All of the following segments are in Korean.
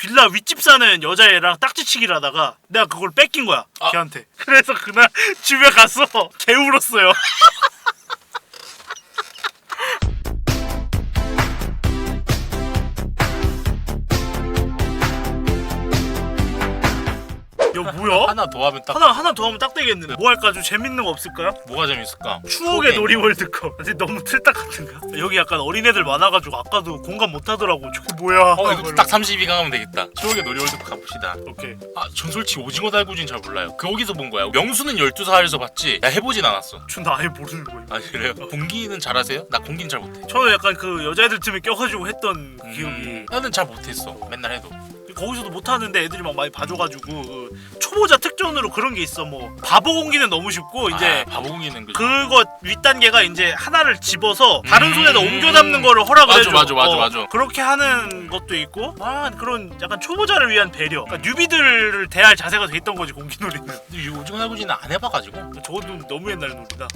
빌라 윗집 사는 여자애랑 딱지치기를 하다가 내가 그걸 뺏긴 거야 아. 걔한테 그래서 그날 집에 가서 개 울었어요 뭐야? 하나 더 하면 딱 하나 하나 더 하면 딱 되겠는데 뭐 할까 좀 재밌는 거 없을까요? 뭐가 재밌을까? 추억의 놀이 월드컵 근데 너무 틀딱 같은가? 여기 약간 어린애들 많아가지고 아까도 공감 못하더라고 저게 뭐야 어 이거 딱 32강 하면 되겠다. 추억의 놀이 월드컵 가봅시다. 오케이 아, 전 솔직히 오징어 달구진 잘 몰라요. 거기서 본 거야. 명수는 12살에서 봤지. 나 해보진 않았어. 전나 아예 모르는 거예요 아 그래요? 공기는 잘하세요? 나 공기는 잘 못해. 저는 약간 그 여자애들 틈에 껴가지고 했던 그 기억이 음, 나는 잘 못했어. 맨날 해도. 거기서도 못하는데 애들이 막 많이 봐줘가지고 그 초보자 특전으로 그런 게 있어 뭐 바보 공기는 너무 쉽고 이제 아, 바보 공기는 그. 그거 윗단계가 이제 하나를 집어서 다른 음. 손에다 옮겨 잡는 거를 허락을 맞아, 해줘. 맞아, 맞아, 어, 맞아. 그렇게 하는 것도 있고, 아 그런 약간 초보자를 위한 배려. 그러니까 뉴비들을 대할 자세가 돼 있던 거지 공기놀이는. 이 오징어 달구지는 안 해봐가지고. 저것도 너무 옛날 놀이다.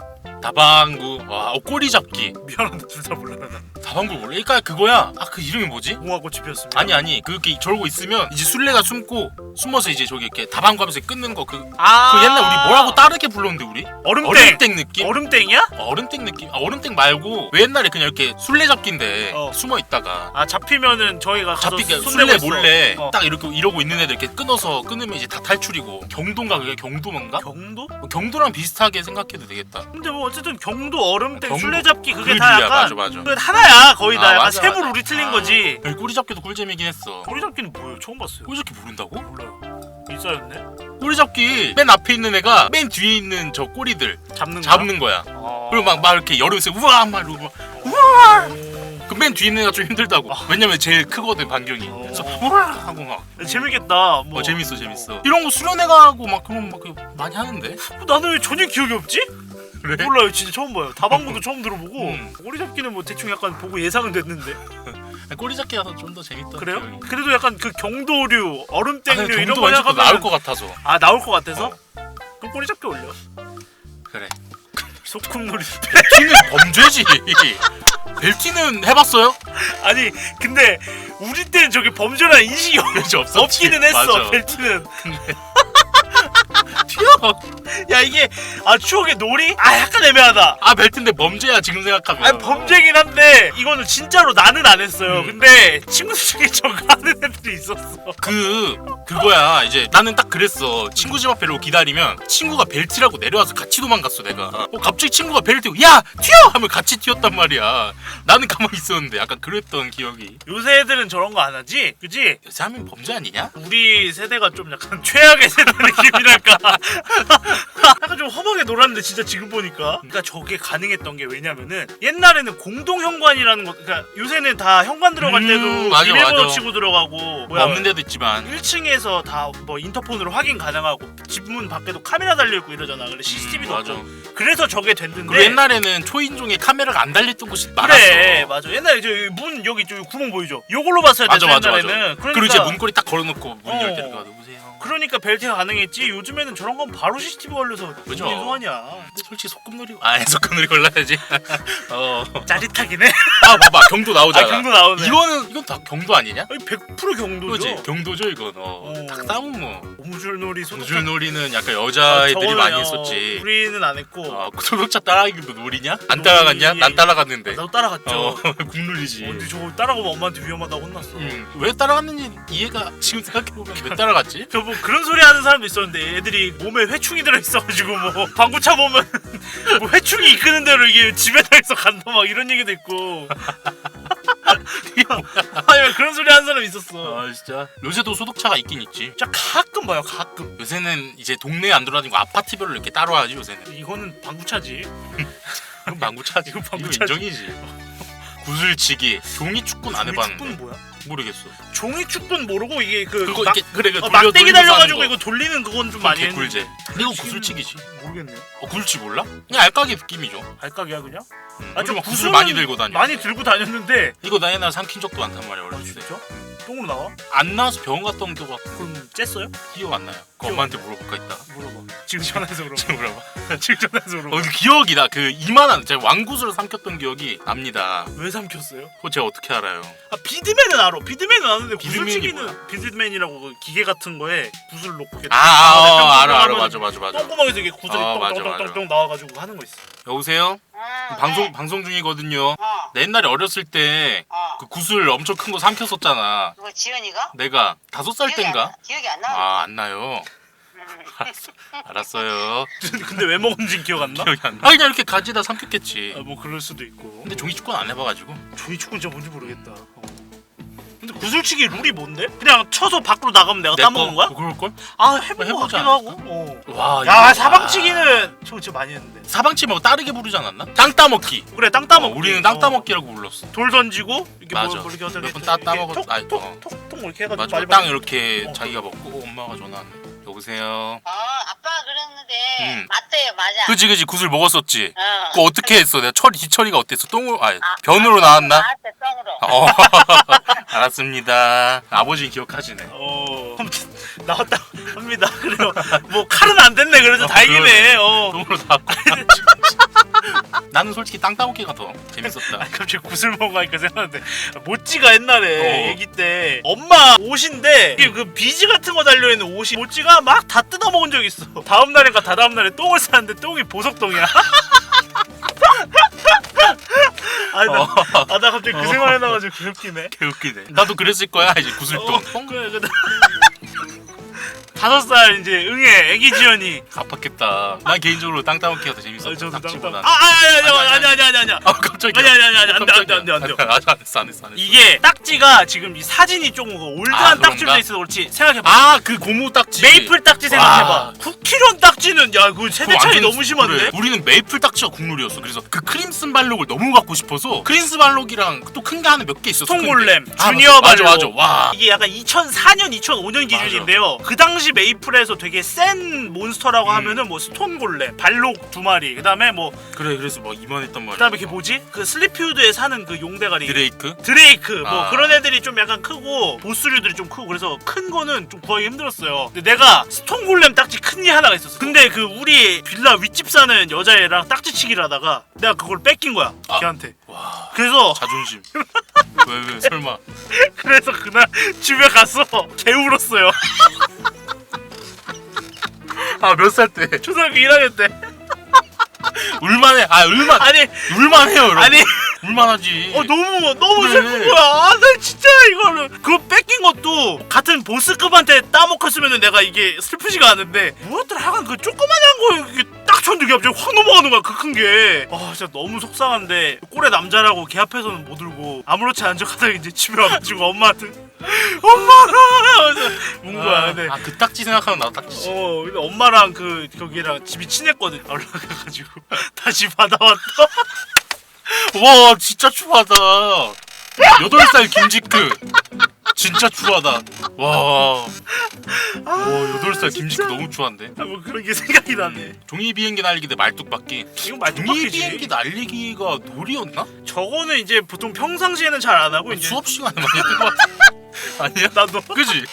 다방구. 와, 어, 꼬리 잡기. 미안한데 둘 다 몰라 나. 다방구 몰라? 그러니까 그거야. 아 그 이름이 뭐지? 공화꽃이 피었으면. 아니 아니 그렇게 저러고 있 으면 이제 술래가 숨고 숨어서 이제 저기 이렇게 다방구 하면서 끊는 거그그아 옛날 우리 뭐라고 다르게 불렀는데 우리 얼음땡. 얼음땡 느낌 얼음땡이야? 얼음땡 느낌 아 얼음땡 말고 왜 옛날에 그냥 이렇게 술래 잡기인데 어. 숨어 있다가 아 잡히면은 저희가 가서 잡히게 손 술래. 몰래 어. 딱 이렇게 이러고 있는 애들 이렇게 끊어서 끊으면 이제 다 탈출이고 경도인가 그게 경도인가 경도? 뭐 경도랑 비슷하게 생각해도 되겠다 근데 뭐 어쨌든 경도 얼음땡 경도. 술래잡기 그게 그다 류야, 약간 맞아, 맞아. 그 하나야 거의 다 아, 약간 맞아, 세부 맞아. 룰이 틀린 아. 거지. 여기 꼬리 잡기도 꿀잼이긴 했어 꼬리 잡기는 뭐 예요? 처음 봤어요. 꼬리잡기 모른다고? 몰라요. 일사였네. 꼬리잡기 맨 앞에 있는 애가 맨 뒤에 있는 저 꼬리들 잡는 거. 잡는 거야 아. 그리고 막, 막 이렇게 여름새 우와 막 이러고 그맨 뒤에 있는 애가 좀 힘들다고 왜냐면 제일 크거든 반경이 어. 그래서 우와 하고 막 재밌겠다. 뭐 어, 재밌어 재밌어 이런 거 수련회가고 막 그런 막그 많이 하는데 어, 나는 왜 전혀 기억이 없지? 그래? 몰라요. 진짜 처음 봐요. 다방구도 처음 들어보고 음. 꼬리 잡기는 뭐 대충 약간 보고 예상은 됐는데. 꼬리잡기가 좀더 재밌던 그래요? 기억이. 그래도 약간 그 경도류, 아, 얼음땡류 근데 이런 경도 거 왠지 또 생각하면 나올 것 같아서 아 나올 것 같아서? 어. 그럼 꼬리 잡기 올려. 그래 소꿉놀이. 벨티는 범죄지 벨티는 해봤어요? 아니 근데 우리 때는 저게 범죄라는 인식이 없- 벨티 없었지 없기는 했어. 맞아. 벨트는. 튀어 야 이게 아 추억의 놀이? 아 약간 애매하다. 아 벨트인데 범죄야 지금 생각하면 아니 범죄긴 한데 이거는 진짜로 나는 안 했어요. 음. 근데 친구들 중에 저거 하는 애들이 있었어. 그 그거야 이제 나는 딱 그랬어 친구 집 앞에 로 기다리면 친구가 벨트라고 내려와서 같이 도망갔어 내가 어, 갑자기 친구가 벨트 야 튀어 하면 같이 튀었단 말이야 나는 가만히 있었는데 약간 그랬던 기억이 요새 애들은 저런 거 안 하지? 그지? 요새 하면 범죄 아니냐? 우리 세대가 좀 약간 최악의 세대 느낌이랄까 약간 좀 험하게 놀았는데 진짜 지금 보니까 그러니까 저게 가능했던 게 왜냐면은 옛날에는 공동 현관이라는 거 그러니까 요새는 다 현관 들어갈 음, 때도 맞아, 비밀번호 맞아. 치고 들어가고 뭐 뭐야 없는 데도 있지만 1층에서 다 뭐 인터폰으로 확인 가능하고 집 문 밖에도 카메라 달려 있고 이러잖아. 그래 CCTV도 음, 맞아. 없고. 그래서 저게 됐는데. 그리고 옛날에는 초인종에 카메라가 안 달렸던 곳이 많았어 그래 맞아. 옛날에 저문 여기 저 구멍 보이죠? 요걸로 봤어야 맞아 됐어 맞아 맞아 옛날에는. 그러니까 그리고 이제 문고리 딱 걸어놓고 문 어. 열때 누가 누구세요? 그러니까 벨트가 가능했지. 요즘에는 저런 건 바로 CCTV 걸려서 그죠. 무슨 소환이야. 근데 솔직히 소꿉놀이 아 소꿉놀이 골라야지 어. 짜릿하긴 해. 아 봐봐 경도 나오잖아 아 경도 나오네. 이거는 이건 다 경도 아니냐? 아니, 100% 경도죠. 그지 경도죠 이건 어. 어. 딱 싸움 뭐 고무줄놀이 소독차. 우줄놀이는 약간 아, 여자애들이 저거는, 많이 어, 했었지 우리는 안 했고. 아, 소독차 따라가기도 놀이냐? 안. 따라갔냐? 난 따라갔는데 나도 따라갔죠. 어 국룰이지 어, 근데 저거 따라가면 엄마한테 위험하다고 혼났어. 음, 왜 따라갔는지 이해가 지금 생각해보면 왜 따라갔지? 저뭐 그런 소리 하는 사람도 있었는데 애들이 몸에 회충이 들어있어가지고 뭐 방구차 보면 뭐 회충이 이끄는 대로 이게 지배당해서 간다 막 이런 얘기도 있고. 아니 그런 소리 하는 사람 있었어. 아 진짜? 요새도 소독차가 있긴 있지. 진짜 가끔 봐요 가끔. 요새는 이제 동네에 안 돌아다니고 아파트별로 이렇게 따로 하지 요새는. 이거는 방구차지. 이건 방구차지. 이건 이거 방구차지. 인정이지. 구슬치기 종이축구는 안 해봤는데. 축구는 뭐야? 모르겠어 종이 축구는 모르고 이게 그 그거 막, 이렇게 그래 그 어, 돌려 막대기 돌리면서 달려가지고 하는 이거 돌리는 그건 좀 거. 많이 했는데 개꿀제 이거 구슬치기지 모르겠네 어 구슬치 몰라? 그냥 알까기 느낌이죠 알까기야 그냥? 음. 아, 좀막 구슬 구슬은 많이 들고 다녀 많이 들고 다녔는데 이거 나 옛날에 삼킨 적도 많다는 말이야 아 어렸을 때 진짜? 똥으로 나와? 안 나와서 병원 거 같은 그럼 쬐어요? 기억 안 나요. 그 엄마한테 물어볼까 있다. 물어봐. 지금 전화해서 물어봐. 지금 물어봐. 지금 전화해서 물어봐. 어, 그 기억이 나. 그 이만한 제가 왕구슬을 삼켰던 기억이 납니다. 왜 삼켰어요? 그거 제가 어떻게 알아요? 아 비드맨은 알아. 비드맨은 아는데 비드맨이 구슬치기는 비드맨이라고 그 기계 같은 거에 구슬 놓고 이렇게 아, 아, 어, 똥구멍 알아, 알아, 맞아, 맞아, 맞아. 똥구멍에서 이게 구슬이 어, 맞아, 똥똥똥똥 나와가지고 하는 거 있어. 여보세요? 응, 방송 네. 방송 중이거든요. 어, 내 옛날에 어렸을 때그 어. 구슬 엄청 큰 거 삼켰었잖아. 누가 지연이가? 내가 다섯 살 기억이 안 땐가? 나. 기억이 안 나. 아, 안 나요. 알았어, 알았어요. 근데 왜 먹은지 기억 안 나? 기억이 안 나. 아, 그냥 이렇게 가지다 삼켰겠지. 아, 뭐 그럴 수도 있고. 근데 종이 축구는 안 해봐가지고. 조이 축구 진짜 뭔지 모르겠다. 어. 근데 구슬치기 룰이 뭔데? 그냥 쳐서 밖으로 나가면 내가 따먹는 거야? 그럴 걸? 아 해본 거 해보지 같기도 하고. 어. 와. 야 이거- 사방치기는 저 진짜 많이 했는데. 사방치 말고 따르게 부르지 않았나? 땅 따먹기. 그래 땅 따먹기. 어, 우리는 땅 어. 따먹기라고 불렀어. 돌 던지고 이렇게 맞아. 뭐, 뭐 이렇게 몇번 따- 따먹었- 아니, 어. 톡톡톡톡 이렇게 해가지고 맞아. 땅 이렇게 어. 자기가 먹고 어, 엄마가 전화 왔네. 여보세요. 어, 아빠가 그랬는데 응. 맞대요, 맞아. 그지 그지 구슬 먹었었지. 어. 그거 어떻게 했어? 내가 처리 뒤처리가 어땠어? 똥으로 아 변으로 나왔나? 나한테 똥으로. 어 알았습니다. 아버지 기억하시네. 어 나왔다 합니다. 그래요. 뭐 칼은 안 됐네. 그래서 어, 다행이네. 어. 똥으로 나왔고. 나는 솔직히 땅 따먹기가 더 재밌었다. 아 갑자기 구슬 먹으니까 생각나는데 모찌가 옛날에 어. 애기 때 엄마 옷인데 이게 그 비지 같은 거 달려 있는 옷이 모찌가 막 다 뜯어 먹은 적 있어. 다음 날인가 다다음 날에 똥을 쌌는데 똥이 보석똥이야. 아니 나, 아, 나 갑자기 그 어. 생각이 나가지고 개웃기네. 개웃기네. 나도 그랬을 거야 이제 구슬똥. 어, 그래, 그래. 다섯 살 이제 응애 애기 지연이 아팠겠다. 난 개인적으로 땅 따먹 기가 더 재밌었어. 아, 저도 땅 딱지보다. 아, 아니 아니 아니 아니 아니 아니 아니 아 갑자기. 아니 아니 아니 아니 안 돼 안 돼 안 돼 안 돼 아직 안 했어 안 했어 안 했어. 이게 딱지가 지금 이 사진이 조금 그 올드한 아, 딱지로 그런가? 돼 있어서 그렇지 생각해봐 아 그 고무 딱지. 메이플 딱지 생각해봐 와. 쿠키런 딱지는 야 그 세대 그거 차이 완전 너무 심한데 그래. 우리는 메이플 딱지가 국룰이었어. 그래서 그 크림슨 발록을 너무 갖고 싶어서 크림슨 발록이랑 또 큰 게 하나 몇 개 있었어. 스톤골렘, 큰게. 아, 주니어 맞아, 맞아 발록. 맞아. 와. 이게 약간 2004년 2005년 기준인데요 그 당시 메이플에서 되게 센 몬스터라고 음. 하면은 뭐 스톤 골렘 발록 두 마리 그다음에 뭐 그래 그래서 막 이만했단 말이야. 그다음에 걔 뭐지 그 슬리피우드에 사는 그 용대가리 드레이크. 드레이크 뭐 아. 그런 애들이 좀 약간 크고 보스류들이 좀 크고 그래서 큰 거는 좀 구하기 힘들었어요. 근데 내가 스톤 골렘 딱지 큰 게 하나가 있었어. 근데 그 우리 빌라 윗집 사는 여자애랑 딱지치기를 하다가 내가 그걸 뺏긴 거야 아. 걔한테. 와. 그래서 자존심. 왜 왜 설마. 그래서 그날 집에 가서 개 울었어요. 아 몇 살 때? 초등학교 1학년 때. 울만해. 아 울만. 아니 울만해요 여러분. 아니 울만하지. 어 너무 너무 그래. 슬픈 거야. 아, 나 진짜 이거를 그거 뺏긴 것도 같은 보스급한테 따먹었으면 내가 이게 슬프지가 않은데 뭐였더라 하여간 그 조그만한 거 이게 딱 쳤는데 갑자기 확 넘어가는 거야 그 큰 게. 아 진짜 너무 속상한데 꼴의 남자라고 걔 앞에서는 못 울고 아무렇지 않은 척하다가 이제 집에 와가지고 엄마한테 엄마가 그래서 운 거야. 근데 아 그 딱지 생각하면 나도 딱지지. 어 근데 엄마랑 그 거기랑 집이 친했거든. 올라가가지고 다시 받아왔다. 와 진짜 추하다. 여덟 살 김지크. 진짜 추하다. 와. 와 여덟 살 김지크 너무 추한데. 아, 뭐 그런 게 생각이 나네. 종이 비행기 날리기 대 말뚝박기. 이건 종이. 비행기 날리기가 놀이였나? 저거는 이제 보통 평상시에는 잘 안 하고 이제 수업 시간에 많이 했던 것 같아. 아니야? 나도 그지?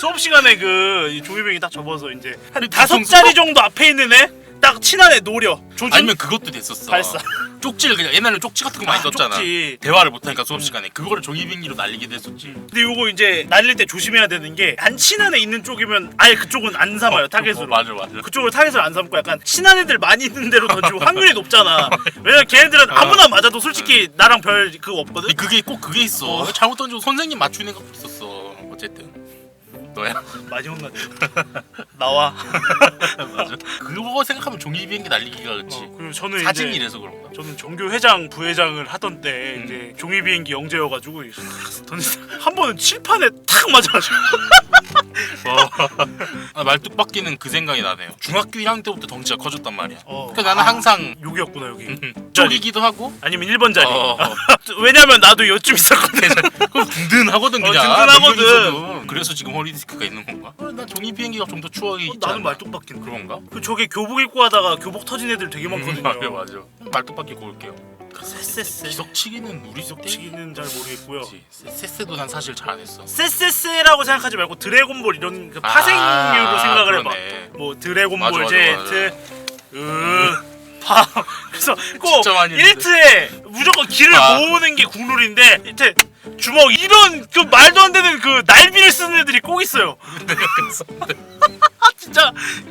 수업 시간에 그 조이병이 딱 접어서 이제 한 근데 다섯 자리 정도 앞에 있는 애 딱 친한 애 노려. 조준 아니면 그것도 됐었어. 발사. 쪽지를 그냥 옛날에 쪽지 같은 거 많이 아, 썼잖아. 쪽지. 대화를 못 하니까 수업 시간에 그거를 종이 비행기로 날리기도 했었지. 근데 요거 이제 날릴 때 조심해야 되는 게 안 친한 애 있는 쪽이면 아예 그쪽은 안 삼아요 타겟으로. 어, 맞아 맞아. 그쪽으로 타겟을 안 삼고 약간 친한 애들 많이 있는 데로 던지고 확률이 높잖아. 왜냐면 걔네들은 아무나 맞아도 솔직히 나랑 별 그거 없거든. 근데 그게 꼭 그게 있어. 어. 잘못 던지고 선생님 맞추는 애가 있었어. 어쨌든 너야. 많이 혼나네. 나와. 맞아. 그거 생각하면 종이 비행기 날리기가 그렇지. 어, 그리고 저는 사진이 이제 이래서 그런가? 저는 종교 회장 부회장을 하던 때 음. 이제 종이 비행기 영재여가지고 던지 한 번은 칠판에 탁 맞아가지고 아, 말뚝박기는 그 생각이 나네요. 중학교 1학년 때부터 덩치가 커졌단 말이야. 어. 그러니까 나는 항상 여기였구나 여기 쪽이기도 하고 아니면 1번 자리 어. 왜냐면 나도 요쯤 있었거든 그럼 든든하거든 어, 그냥. 든든하거든. 명령이거든. 그래서 지금 허리 디스크가 있는 건가? 어, 난 종이 비행기가 좀 더 추억이 있지 나는 않나? 말뚝박기는 그런가? 그 저게 교복 입고 하다가 교복 터진 애들 되게 많거든요 맞아 맞아. 말뚝박기 고를게요. 세세세 기석치기는 우리 기석치기는 잘 모르겠고요. 세세도 난 사실 잘 안 했어. 세세세라고 생각하지 말고 드래곤볼 이런 그 파생류로 아, 생각을 해봐. 그러네. 뭐 드래곤볼 맞아, 맞아, Z, 으, 파. 그래서 꼭 진짜 많이 했는데. 1트에 무조건 길을 아. 모으는 게 국룰인데 1트 주먹 이런 그 말도 안 되는 그 날비를 쓰는 애들이 꼭 있어요. 진짜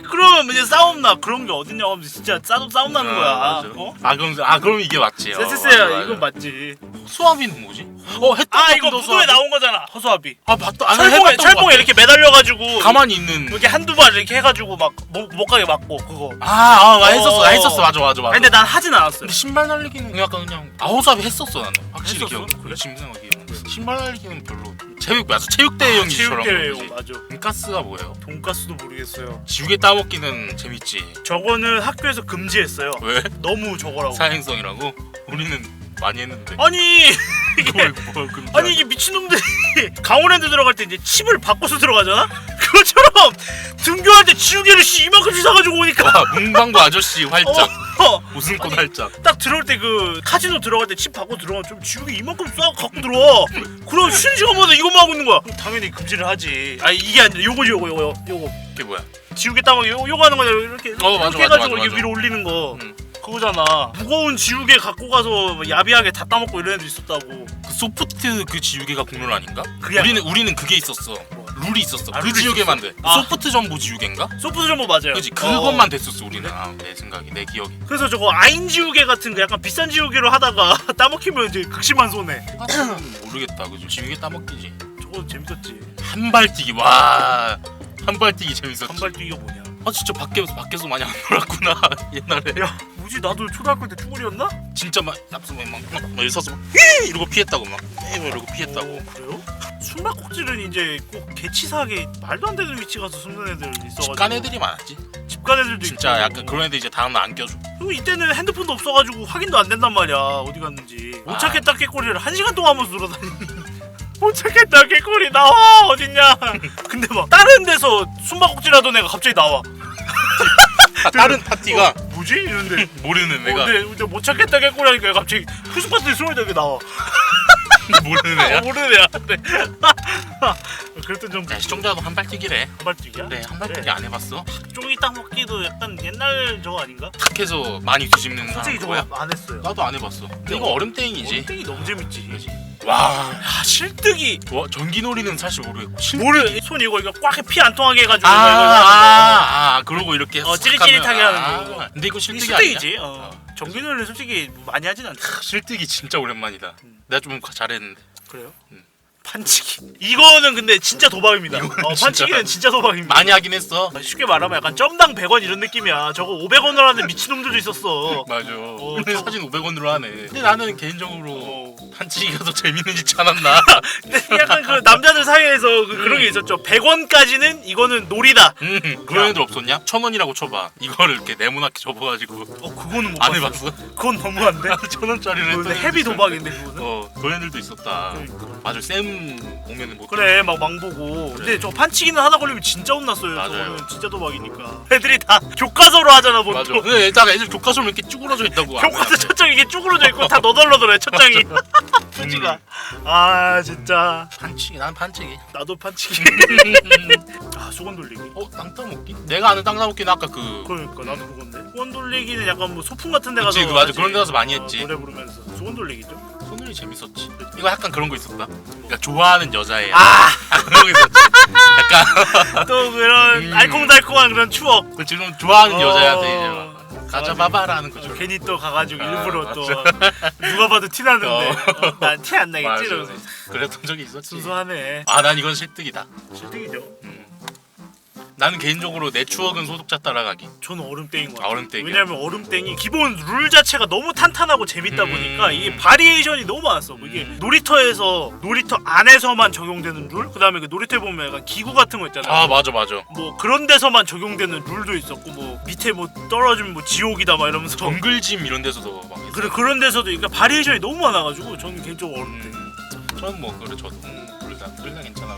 그러면 이제 싸움 나 그런 게 어딨냐고 하면 진짜 싸움 싸움 나는 거야. 아, 맞아. 어? 아 그럼 아 그럼 이게 맞지. 어, 세세세야 맞아. 이건 맞지. 수아비는 뭐지? 어 했던 아것 이거 무도에. 나온 거잖아 허수아비. 아 맞다. 아, 철봉에 철봉에. 이렇게 매달려가지고 가만히 있는. 이렇게 한두 발 이렇게 해가지고 막못 못 가게 막고 그거. 아아 아, 했었어. 나 어. 했었어. 맞아 맞아 맞아. 근데 난 하진 않았어요. 근데 신발 날리기는 약간 그냥 아호사비 했었어 나는 확실히? 기억. 그래 지금 생각이. 신발 날리기는 별로. 체육 맞아 체육대회용이처럼. 체육대회용 맞아. 돈가스가 뭐예요? 돈가스도 모르겠어요. 지우개 따먹기는 재밌지. 저거는 학교에서 금지했어요. 왜? 너무 저거라고. 사행성이라고? 우리는 많이 했는데. 아니 뭐 금지? 아니 이게 미친놈들이 강원랜드 들어갈 때 이제 칩을 바꿔서 들어가잖아? 그것처럼 등교할 때 지우개를 씨 이만큼씩 사가지고 오니까 와 문방구 아저씨 활짝 어, 어. 웃음 꽃 아니, 활짝. 딱 들어올 때 그 카지노 들어갈 때칩 바꿔 들어가면 좀 지우개 이만큼 싸 갖고 들어와 그럼 쉬는 시간마다 이것만 하고 있는 거야 그럼 당연히 금지를 하지 아니 이게 아니라 요거 요거 요거 요거 이게 뭐야? 지우개 따먹기 요거, 요거 하는 거냐 이렇게 어, 맞아, 이렇게 맞아, 해가지고 맞아, 이게 맞아. 위로 올리는 거 음. 그거잖아 무거운 지우개 갖고 가서 뭐 야비하게 다 따먹고 이런 애들 있었다고 그 소프트 그 지우개가 국룰 아닌가? 그게 우리는 우리는 그게 있었어. 룰이 있었어. 아, 그 룰이 지우개만? 돼. 아. 소프트 전보 지우개인가? 소프트 점보 맞아요 그지 어. 그것만 됐었어 우리는. 아, 내 생각이 내 기억이. 그래서 저거 아인 지우개 같은 거 약간 비싼 지우개로 하다가 따먹히면 이제 극심한 손해 모르겠다. 그죠? 지우개 따먹기지. 저거 재밌었지 한발뛰기 와. 한발뛰기 재밌었지. 한발뛰기가 뭐냐 아 진짜 밖에서 밖에서 많이 안 놀았구나 옛날에. 야 뭐지 나도 초등학교 때 쭈구리였나? 진짜 막 납수면 막, 막, 막 서서 막 휘! 이러고 피했다고 막 휘! 이러고 피했다고. 오, 그래요? 숨바꼭질은 이제 꼭 개치사하게 말도 안 되는 위치 가서 숨는 애들 있어가지고 집간 애들이 많았지. 집간 애들도 진짜 있고. 약간 그런 애들 이제 다음날 안 껴줘. 그리고 이때는 핸드폰도 없어가지고 확인도 안 된단 말이야 어디 갔는지 못 아. 찾겠다 깨꼬리를 한 시간 동안 하면서 돌아다니는 못 찾겠다 깨꼬리 나와 어딨냐 근데 막 다른 데서 숨바꼭질 하던 애가 갑자기 나와 아, 다른 파티가 어, 뭐지? 이런데 모르는 어, 애가 근데, 근데 못 찾겠다 얘가 갑자기 후스파트에 숨을 되게 나와 모르는 애야. 어, 모르는 애야 근데 그랬던 좀 야 시청자도 한발 뛰기래. 한발뛰기야? 그래 한발 뛰기 그래. 안 해봤어? 쫑이 딱 먹기도 약간 옛날 저거 아닌가? 탁 해서 많이 뒤집는 솔직히 저거 거야? 안 했어요 나도 안 해봤어. 근데 이거 얼음땡이지. 얼땡이 너무 재밌지 그지. 와, 야 실뜨기 와 전기놀이는 사실 모르겠고. 실... 뭐를 손 이거 이거 꽉 피 안 통하게 해가지고 아, 이거 이거 하는 거. 아, 아, 그러고 이렇게 어, 싹 찌릿찌릿하게 하면- 하는 거. 아, 근데 이거 실뜨기 아니야? 실뜨기지 어. 정기놀이는 솔직히 뭐 많이 하진 않지 실뜨기 진짜 오랜만이다. 내가 좀 잘했는데. 그래요? 음. 판치기 이거는 근데 진짜 도박입니다 어, 진짜- 판치기는 진짜 도박입니다 많이 하긴 했어. 쉽게 말하면 약간 점당 100원 이런 느낌이야 저거 500원으로 하는 미친놈들도 있었어 맞아. 어, 근데 저- 사진 500원으로 하네. 근데 나는 개인적으로 어. 판치기가 더 재밌는 짓지 않았나? 근데 약간 그 남자들 사이에서 그, 그런 게 있었죠 100원까지는 이거는 놀이다 음, 그런 애들 없었냐? 천 원이라고 쳐봐. 이거를 이렇게 네모나게 접어가지고 어 그거는 못 안 봤어 해봤어? 그건 너무한데 천 원짜리를 했던 헤비 애들 도박인데 그거는 어 그런 애들도 있었다. 그러니까. 맞아 쌤 오면은 뭐 그래 막 망보고 근데 저 판치기는 하다 걸리면 진짜 혼났어요 맞아요. 저거는 진짜 도박이니까 애들이 다 교과서로 하잖아 맞아. 보통 근데 일단 애들 교과서로 이렇게 쭈그러져 있다고. 교과서 첫장 이게 쭈그러져 있고 다 너덜너덜해 첫 장이 표지가 아 진짜 판치기 난 판치기. 나도 판치기 아 수건 돌리기 어 땅 따먹기? 내가 아는 땅 따먹기는 아까 그 그러니까 나도 그건데 수건 돌리기는 약간 뭐 소풍 같은 데 가서 그치, 그 맞아. 하지. 그런 데 가서 많이 어, 했지. 노래 부르면서 수건 돌리기죠 손놀이 재밌었지. 이거 약간 그런 거 있었다. 그러니까 좋아하는 여자애. 아 그런 거 있었지. 약간 또 그런 음. 알콩달콩한 그런 추억 그 지금 좋아하는 어. 여자애한테 이제 막 가져봐봐라는 거죠. 괜히 또 가가지고 아, 일부러. 또 누가 봐도 티 나는데 어. 난티 안 나겠지 맞아. 이러면서 그랬던 적이 있었지. 순수하네 아난 이건 실득이다. 실등이죠 나는 개인적으로 내 추억은 소독자 따라가기. 저는 얼음땡인 것 아, 같아요 얼음땡이요? 왜냐면 얼음땡이 기본 룰 자체가 너무 탄탄하고 재밌다 음. 보니까 이게 바리에이션이 너무 많았어 뭐 이게 놀이터에서 놀이터 안에서만 적용되는 룰 그다음에 그 놀이터에 보면 약간 기구 같은 거 있잖아요 아 맞아 맞아. 뭐 그런 데서만 적용되는 룰도 있었고 뭐 밑에 뭐 떨어지면 뭐 지옥이다 막 이러면서 정글짐 이런 데서도 막 했어요. 그래 그런 데서도 그러니까 바리에이션이 너무 많아가지고 저는 개인적으로 얼음땡 음, 저는 뭐 그래 저도 둘다 둘다 괜찮아가지고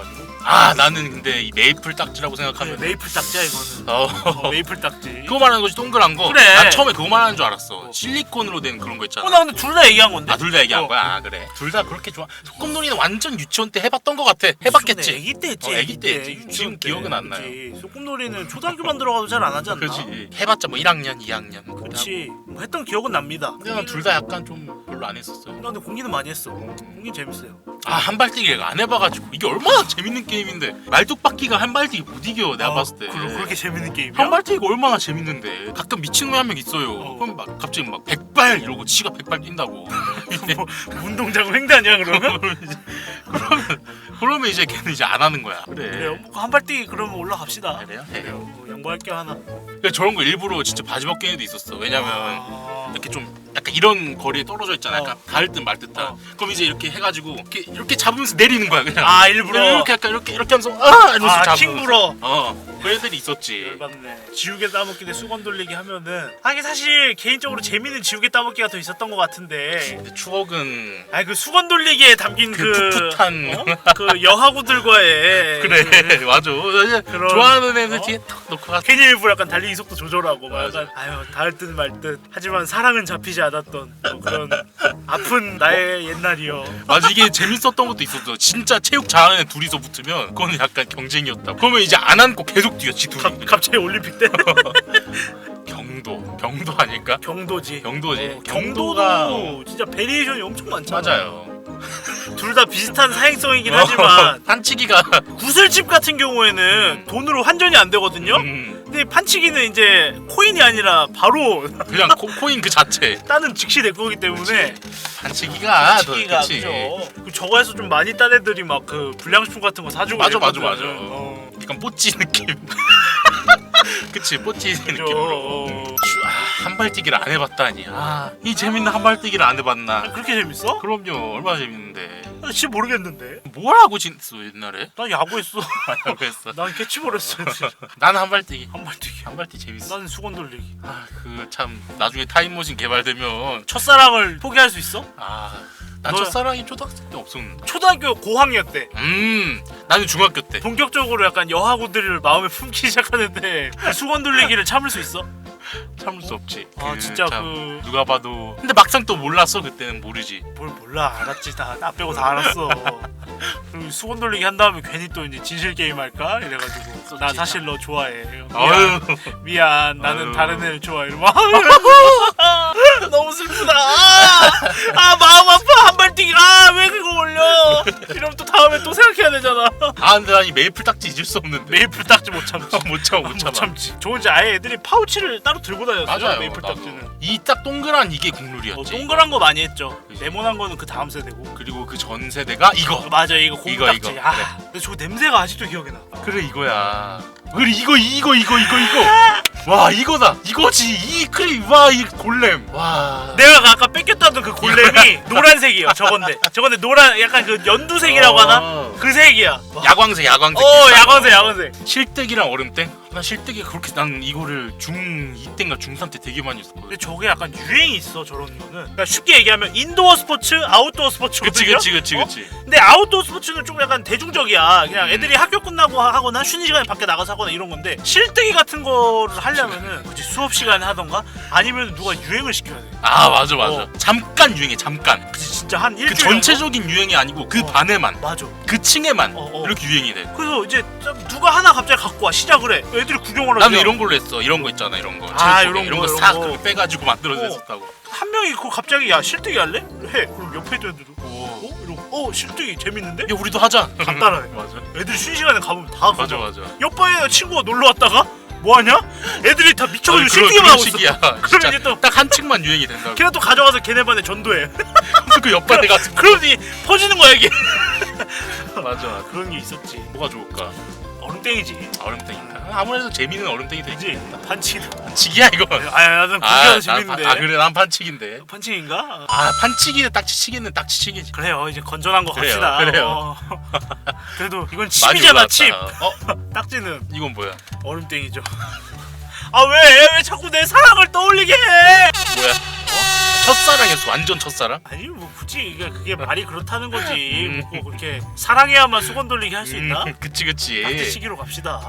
아 나는 근데 이 메이플 딱지라고 생각하면 메이플 딱지야 이거는. 어 어, 메이플 딱지. 그거 말하는 거지 동그란 거. 그래. 난 처음에 그거 말하는 줄 알았어. 실리콘으로 된 그런 거 있잖아. 어, 나 근데 둘 다 얘기한 건데. 아 둘 다 얘기한 어. 거야. 아 그래. 둘 다 그렇게 좋아. 소꿉놀이는 완전 유치원 때 해봤던 것 같아. 해봤겠지. 애기 때 했지. 어, 애기 때 했지. 유치원 지금 때. 기억은 안 나요. 그치. 소꿉놀이는 초등학교만 들어가도 잘 안 하지 않나? 그렇지. 해봤자 뭐 1학년, 2학년. 그렇지. 뭐 했던 기억은 납니다. 근데 난 둘 다 약간 좀 별로 안 했었어요. 나 근데 공기는 많이 했어. 공기 재밌어요. 아 한발뛰기를 안 해봐가지고 이게 얼마나 재밌는 게 임인데 말뚝박기가 한 발뛰기 못 이겨 내가 아, 봤을 때. 그럼 그렇게 재밌는 게임이야? 한 발뛰기가 얼마나 재밌는데 가끔 미친놈이 한명 있어요. 어. 그럼 막 갑자기 막 백발 이러고 지가 백발 뛴다고. 뭐, 운동장 횡단이야 그러면? 그러면 그러면 이제 걔는 이제 안 하는 거야. 그래. 그래요. 뭐 한발뛰기 그러면 올라갑시다. 그래요? 그래요. 뭐 양보할게 하나. 그러니까 저런 거 일부러 진짜 바지 벗긴 애도 있었어. 왜냐면 아... 이렇게 좀 약간 이런 거리에 떨어져 있잖아. 어. 약간 닿을 듯 말 듯한. 어. 그럼 이제 이렇게 해가지고 이렇게 이렇게 잡으면서 내리는 거야 그냥. 아 일부러. 이렇게 약간 이렇게 이렇게 하면서 아 이러면서 아 잡으면서. 킹불어. 어. 그 애들이 있었지. 열받네. 지우개 따먹기 대 수건 돌리기 하면은 아 이게 사실 개인적으로 재밌는 지우개 따먹기가 더 있었던 것 같은데. 근데 추억은 아니 그 수건 돌리기에 담긴 그 그, 풋풋한 어? 그 여하구들과의 그래 그 맞아. 그런- 좋아하는 애들 어? 뒤에 탁 놓고 가. 괜히 일부러 약간 달리기 속도 조절하고 막 맞아. 약간 아유 닿을 듯 말 듯 하지만 사랑은 잡히지 않았던 뭐 그런 아픈 나의 옛날이요. 맞아 이게 재밌었던 것도 있었어. 진짜 체육 잘하는 애 둘이서 붙으면 그거는 약간 경쟁이었다. 그러면 이제 안 안고 계속 뛰어 지 둘이. 갑, 그냥. 갑자기 올림픽 때 경도 경도 아닐까? 경도지. 경도지. 어, 경도가 경도도 진짜 베리에이션이 엄청 많잖아. 맞아요. 둘 다 비슷한 사행성이긴 어, 하지만 판치기가 구슬집 같은 경우에는 돈으로 환전이 안 되거든요. 음, 근데 판치기는 이제 코인이 아니라 바로 그냥 코, 코인 그 자체. 따는 즉시 내 거기 때문에 판치기가 더 판치기가 그치. 그죠. 그 저거에서 좀 많이 딴 애들이 막 그 불량식품 같은 거 사주고 맞아, 맞아, 이랬거든. 맞아. 어. 약간 뽀찌 느낌. 그치 뽀찌 그죠. 느낌으로. 어. 슈, 아, 한발뛰기를 안 해봤다니. 아, 이 재밌는 한발뛰기를 안 해봤나? 그렇게 재밌어? 그럼요, 얼마나 재밌는데. 나 진짜 모르겠는데. 뭘 하고 지냈어 옛날에? 난 야구했어. 뭐라고 했어? 난 캐치볼 했어. 나는 한발뛰기. 한발뛰기. 한발뛰기 재밌어. 나는 수건 돌리기. 아, 그 참 나중에 타임머신 개발되면 첫사랑을 포기할 수 있어? 아, 난 너- 첫사랑이 초등학생 때 없었는데. 초등학교 고학년 때 음, 나는 중학교 때. 본격적으로 약간 여하구들을 마음에 품기 시작하는데 그 수건 돌리기를 참을 수 있어? 참을 수 없지. 아 그 진짜 참 그 누가 봐도. 근데 막상 또 몰랐어 그때는 모르지. 뭘 몰라 알았지. 다 나 빼고 다 알았어. 그리고 수건 돌리기 한 다음에 괜히 또 이제 진실 게임 할까? 이래가지고. 나 사실 너 좋아해. 미안, 미안. 나는 아유. 다른 애를 좋아해. 이러면 아, 너무 슬프다 아, 아 마음 아파 한 발뛰기 아왜 그거 올려 이러면 또 다음에 또 생각해야 되잖아 아 근데 난 이 메이플 딱지 잊을 수 없는데. 메이플 딱지 못 참지 못 참아 못못 참아. 참지 좋은지 아예 애들이 파우치를 따로 들고 다녔어요 맞아요. 메이플 나도. 딱지는 이 딱 동그란 이게 어, 국룰이었지. 동그란 거 많이 했죠 그치. 네모난 거는 그 다음 세대고 그리고 그 전 세대가 이거. 어, 맞아 이거 이거, 딱지 이거. 아. 근데 저 냄새가 아직도 기억이 나 그래 이거야. 그래 이거 이거 이거 이거 이거. 와 이거다. 이거지. 이 크리 와이 골렘. 와. 내가 아까 뺏겼다던 그 골렘이 노란색이에요 저건데 저건데 노란 약간 그 연두색이라고 하나? 어. 그 색이야 야광색 야광색. 어 야광색 야광색 실뜨기랑 얼음땡? 나 실뜨기가 그렇게 난 이거를 중2 때인가 중3 때 되게 많이 했었거든. 근데 저게 약간 유행이 있어 저런 거는 그러니까 쉽게 얘기하면 인도어 스포츠 아웃도어 스포츠거든요 그치 그치 그치 어? 그치. 근데 아웃도어 스포츠는 좀 약간 대중적이야 그냥 음. 애들이 학교 끝나고 하- 하거나 쉬는 시간에 밖에 나가서 하거나 이런 건데 실뜨기 같은 거를 하려면은 굳이 수업 시간에 하던가 아니면 누가 유행을 시켜야 돼 아 맞아 맞아. 어. 잠깐 유행해 잠깐. 그치 진짜 한 그 일주일 정도? 전체적인 유행이 아니고 그 어. 반에만 맞아 그 층에만 어, 어. 이렇게 유행이 돼. 그래서 이제 좀 누가 하나 갑자기 갖고 와 시작을 해 애들이 구경을 나도 하죠. 이런 걸로 했어. 이런 거 있잖아 이런 거. 아, 이런 이런 거, 거싹 이런 거. 그렇게 빼가지고 만들어서 어. 했었다고. 한 명이 그거 갑자기 야 실뜨기 할래? 해 그럼 옆에 있던 애들도 오. 어? 이러고 어 실뜨기 재밌는데? 야 우리도 하자. 다 따라해 맞아. 애들이 쉬는 시간에 가보면 다 맞아 가져 맞아. 옆방에 친구가 놀러 왔다가 뭐하냐? 애들이 다 미쳐가지고 그런 하고 있어 식이야. 진짜 이제 또 딱한 층만 유행이 된다고. 걔가 또 가져가서 걔네 반에 전도해 그 옆반에 가서 그러니 퍼지는 거야 이게 맞아. 그런 게 있었지 뭐가 좋을까? 얼음땡이지 아, 얼음땡이다. 아무래도 재미는 얼음땡이 되지. 판치기 판치기야 이거. 아야 나는 아, 나 재밌는데 판- 아 그래 난 판치기인데. 판치기인가? 아 판치기는 딱지치기는 딱지치기지. 그래요 이제 건전한 거 그래요, 갑시다 그래요. 어. 그래도 이건 많이 올라왔다. 칩어 딱지는 이건 뭐야? 얼음땡이죠 아 왜 왜 자꾸 내 사랑을 떠올리게 해 뭐야? 첫사랑이었어 완전 첫사랑 아니 뭐 굳이 이게 그게 말이 그렇다는 거지 음. 뭐 그렇게 사랑해야만 수건 돌리게 할 수 있나? 음, 그치 그치 낙지 시기로 갑시다.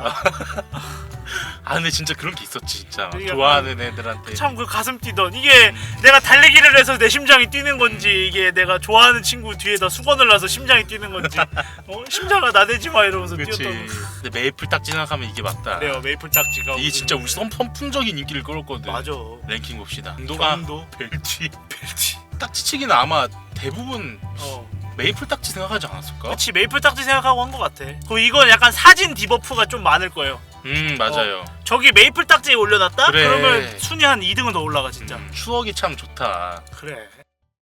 아 근데 진짜 그런 게 있었지 진짜. 되게 좋아하는 애들한테. 참 그 가슴 뛰던. 이게 내가 달리기를 해서 내 심장이 뛰는 건지 이게 내가 좋아하는 친구 뒤에다 수건을 놔서 심장이 뛰는 건지. 어? 심장아 나대지 마 이러면서 그치. 뛰었던 근데 메이플 딱지 생각하면 이게 맞다. 그래요 메이플 딱지가. 이게 진짜 우리 선- 선풍적인 인기를 끌었거든. 맞아. 랭킹 봅시다. 인도가 경도 벨티 벨티 딱지치기는 아마 대부분 어. 메이플 딱지 생각하지 않았을까? 그렇지 메이플 딱지 생각하고 한 것 같아. 그리고 이건 약간 사진 디버프가 좀 많을 거예요 음 맞아요 저기 메이플 딱지에 올려놨다? 그래. 그러면 순위 한 2등은 더 올라가 진짜 음, 추억이 참 좋다 그래